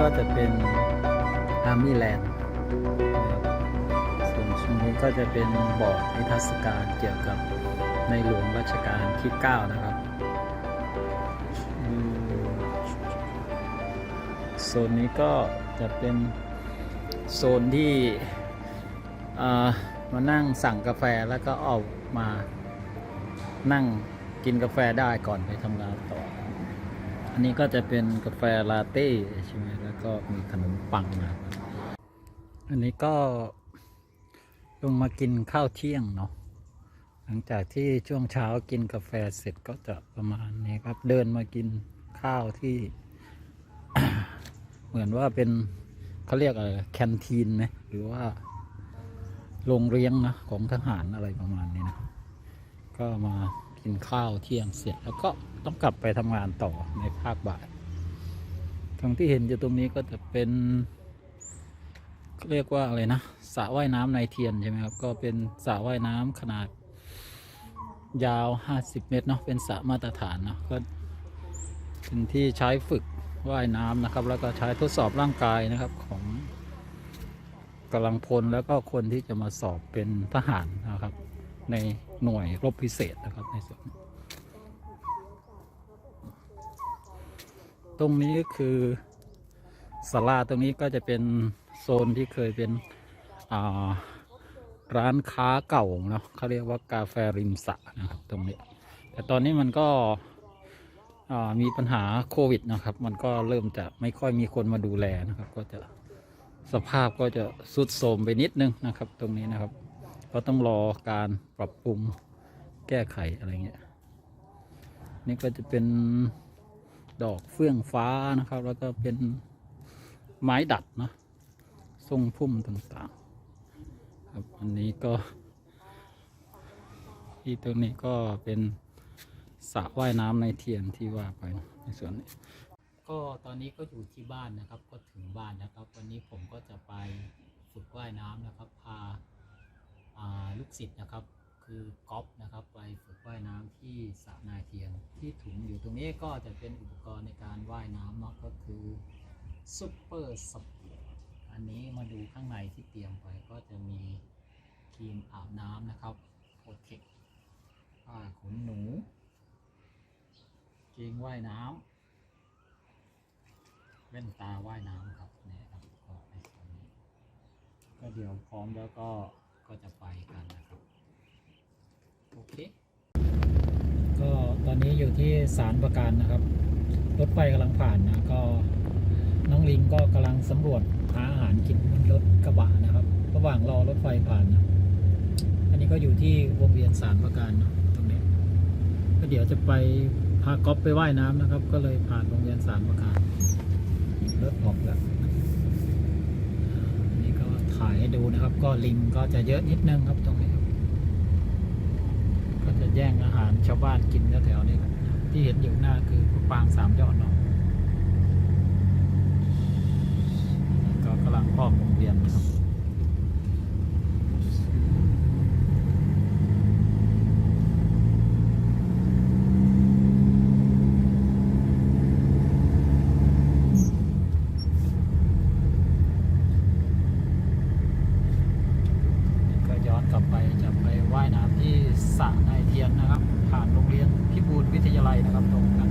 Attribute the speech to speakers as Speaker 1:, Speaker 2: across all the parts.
Speaker 1: ก็จะเป็นอาร์มี่แลนด์ส่วนช่วงนี้ก็จะเป็นบอร์ดนิทรรศการเกี่ยวกับในหลวงรัชกาลที่ 9 นะครับโซนนี้ก็จะเป็นโซนที่มานั่งสั่งกาแฟแล้วก็ออกมานั่งกินกาแฟได้ก่อนไปทำงานต่อ อันนี้ก็จะเป็นกาแฟลาเต้ใช่ไหมแล้วก็มีขนมปังนะอันนี้ก็ลงมากินข้าวเที่ยงเนาะหลังจากที่ช่วงเช้ากินกาแฟเสร็จก็จะประมาณนี้ครับ เดินมากินข้าวที่ เหมือนว่าเป็นเขาเรียกอะไรแคนทีนไหมหรือว่าโรงเลี้ยงนะของทหารอะไรประมาณนี้นะ ก็มา กินข้าวเที่ยงเสร็จแล้วก็ต้องกลับไปทำงานต่อในภาคบ่ายทั้งที่เห็นอยู่ตรงนี้ก็จะเป็นเรียกว่าอะไรนะสระว่ายน้ำในเทียนใช่ไหมครับ ก็เป็นสระว่ายน้ำขนาดยาว 50 เมตรเนาะเป็นสระมาตรฐานเนาะก็เป็นที่ใช้ฝึกว่ายน้ำนะครับ แล้วก็ใช้ทดสอบร่างกายนะครับของกำลังพลแล้วก็คนที่จะมาสอบเป็นทหารนะครับ ในหน่วยรบพิเศษนะครับในส่วนตรงนี้คือศาลาตรงนี้ก็จะเป็นโซนที่เคยเป็นร้านค้าเก่าเนาะเขาเรียกว่ากาแฟริมสระนะครับตรงนี้ แต่ตอนนี้มันก็มีปัญหาโควิดนะครับ มันก็เริ่มจะไม่ค่อยมีคนมาดูแลนะครับ ก็จะสภาพก็จะสุดโทรมไปนิดนึงนะครับ ตรงนี้นะครับ ก็ต้องรอการปรับปรุงแก้ไขอะไรเงี้ย นี่ก็จะเป็นดอกเฟื่องฟ้านะครับ แล้วก็เป็นไม้ดัดเนาะทรงพุ่มต่างๆ ครับ อันนี้ก็ ที่ตรงนี้ก็เป็นสระว่ายน้ำในเทียนที่ว่าไปในส่วนนี้ ก็ตอนนี้ก็อยู่ที่บ้านนะครับ ก็ถึงบ้านนะครับ วันนี้ผมก็จะไปฝึกว่ายน้ำนะครับ พา ลูกศิษย์นะครับคือก๊อฟนะครับไปฝึกว่ายน้ำที่สระนาเทียนที่ถุงอยู่ตรงนี้ก็จะเป็นอุปกรณ์ในการว่ายน้ำเนาะก็คือซุปเปอร์สปีดอันนี้มาดูข้างในที่เตรียมไปก็จะมีครีมอาบน้ำนะครับโปรเทคผ้าขนหนู เกงว่ายน้ำแว่นตาว่ายน้ำครับเนี่ยครับก็ในส่วนนี้ ก็เดี๋ยวพร้อมแล้วก็ ก็จะไปกันนะครับ โอเค ก็ตอนนี้อยู่ที่สารประการนะครับ รถไฟกำลังผ่านนะ ก็น้องลิงก็กำลังสำรวจหาอาหารกินบนรถกระบะนะครับ ระหว่างรอรถไฟผ่านนะอันนี้ก็อยู่ที่วงเวียนสารประการเนาะตรงนี้ก็เดี๋ยวจะไปพาก๊อฟไปว่ายน้ำนะครับ ก็เลยผ่านวงเวียนสารประการรถออกแล้ว ขายให้ดูนะครับ ก็ลิงก็จะเยอะนิดนึงครับตรงนี้ครับ ก็จะแย่งอาหารชาวบ้านกินแถวๆนี้ครับที่เห็นอยู่หน้าคือปางสามยอดเนาะก็กำลังอ้อมวงเวียนครับ ก็ย้อนกลับไปจะไปว่ายน้ำที่ส รียนนะครับ ผ่านโรงเรียนพิบูลวิทยาลัยนะครับตรงนั้น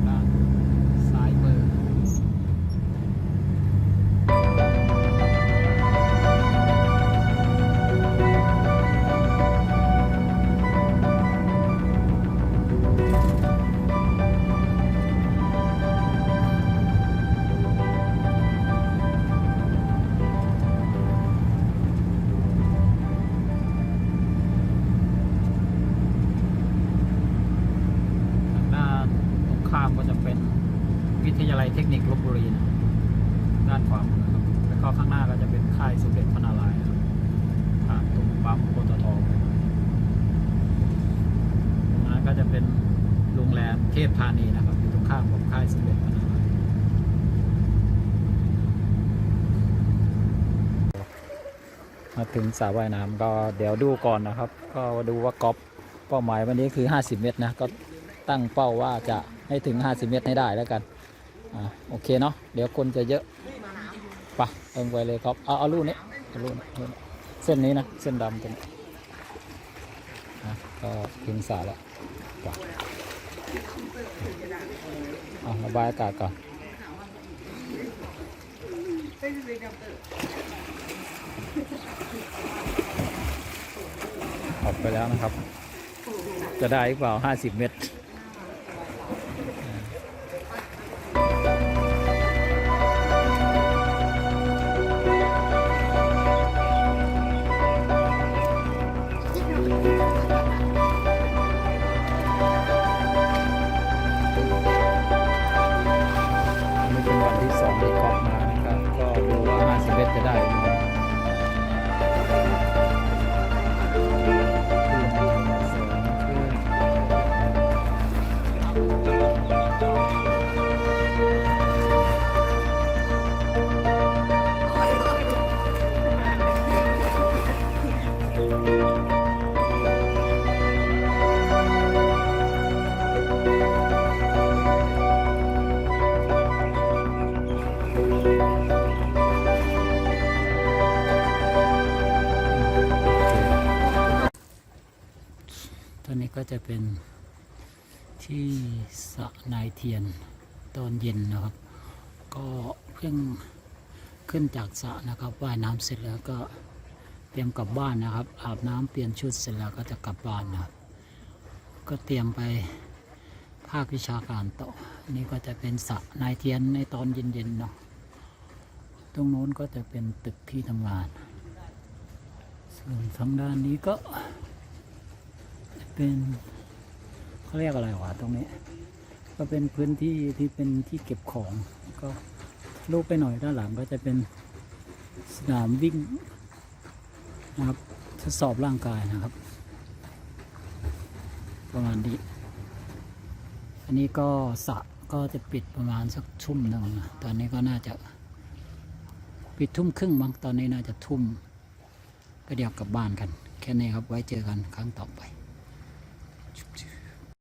Speaker 1: วิทยาลัยเทคนิคลบบุรีนะด้านขวามือครับแล้วก็ข้างหน้าก็จะเป็นค่ายสมเด็จพระนารายณ์ครับผ่านตรงปั๊มปตทตรงนั้นก็จะเป็นโรงแรมเทพธานีนะครับ อยู่ตรงข้ามกับค่ายสมเด็จพระนารายณ์มาถึงสระว่ายน้ำก็เดี๋ยวดูก่อนนะครับ ก็ดูว่ากอล์ฟเป้าหมายวันนี้คือ 50 เมตรนะก็ตั้งเป้าว่าจะให้ถึง 50 เมตรให้ได้แล้วกัน อ่าโอเคเนาะเดี๋ยวคนจะเยอะไปะเอิงไปเลยครับเอาเอาลูกนี้เอาลูกนี้ลูนเส้นนี้นะเส้นดำตรงนี้นะก็ถึงสระแล้วไประบายอากาศก่อนออกไปแล้วนะครับ จะได้หรือเปล่า 50 เมตร จะเป็นที่สระนายเทียนตอนเย็นนะครับ ก็เพิ่งขึ้นจากสระนะครับว่ายน้ำเสร็จแล้วก็เตรียมกลับบ้านนะครับ อาบน้ำเปลี่ยนชุดเสร็จแล้วก็จะกลับบ้านนะครับ ก็เตรียมไปภาควิชาการต่อ นี่ก็จะเป็นสระนายเทียนในตอนเย็นๆเนาะตรงโน้นก็จะเป็นตึกที่ทำงาน ส่วนทางด้านนี้ก็ เป็นเขาเรียกอะไรวะตรงนี้ ก็เป็นพื้นที่ที่เป็นที่เก็บของก็ลูกไปหน่อยด้านหลังก็จะเป็นสนามวิ่งนะครับทดสอบร่างกายนะครับ ประมาณนี้ อันนี้ก็สระก็จะปิดประมาณสักทุ่มหนึ่งนะตอนนี้ก็น่าจะ ปิดทุ่มครึ่งมั้งตอนนี้น่าจะทุ่ม ก็เดี๋ยวกลับบ้านกัน แค่นี้ครับไว้เจอกันครั้งต่อไป จุ๊บจิ๊บ